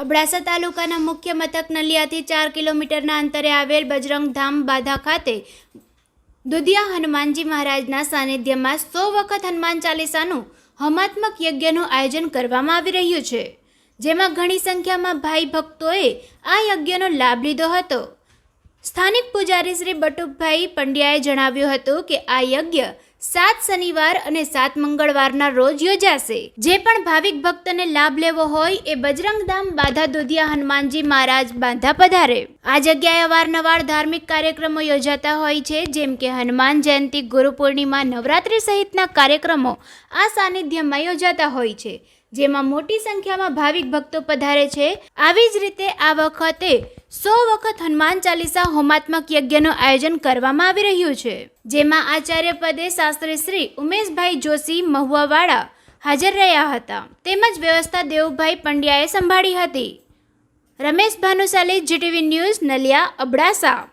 અબડાસા તાલુકાના મુખ્ય મથક નલિયાથી ચાર કિલોમીટરના અંતરે આવેલ બજરંગ ધામ બાધા ખાતે દુધિયા હનુમાનજી મહારાજના સાનિધ્યમાં સો વખત હનુમાન ચાલીસાનું હમાત્મક યજ્ઞનું આયોજન કરવામાં આવી રહ્યું છે, જેમાં ઘણી સંખ્યામાં ભાઈ ભક્તોએ આ યજ્ઞનો લાભ લીધો હતો. સ્થાનિક પૂજારી શ્રી બટુકભાઈ પંડ્યાએ જણાવ્યું હતું કે આ યજ્ઞ સાત શનિવાર અને સાત મંગળવારના રોજ યોજાશે. જે પણ ભાવિક ભક્તને લાભ લેવો હોય એ બજરંગધામ બાધા દુધિયા હનુમાનજી મહારાજ બાંધા પધારે. આ જગ્યાએ અવારનવાર ધાર્મિક કાર્યક્રમો યોજાતા હોય છે, જેમ કે હનુમાન જયંતિ, ગુરુ પૂર્ણિમા, નવરાત્રી સહિતના કાર્યક્રમો આ સાનિધ્યમાં યોજાતા હોય છે. જેમાં મોટી સંખ્યામાં ભાવિક ભક્તો પધારે છે. આવી જ રીતે આ વખતે સો વખત હનુમાન ચાલીસા હોમાત્મક યજ્ઞનું આયોજન કરવામાં આવી રહ્યું છે, જેમાં આચાર્ય પદે શાસ્ત્રી શ્રી ઉમેશભાઈ જોશી મહુવાવાળા હાજર રહ્યા હતા. તેમજ વ્યવસ્થા દેવભાઈ પંડ્યાએ સંભાળી હતી. Ramesh Bhanushali, GTV news, Naliya, Abdasa.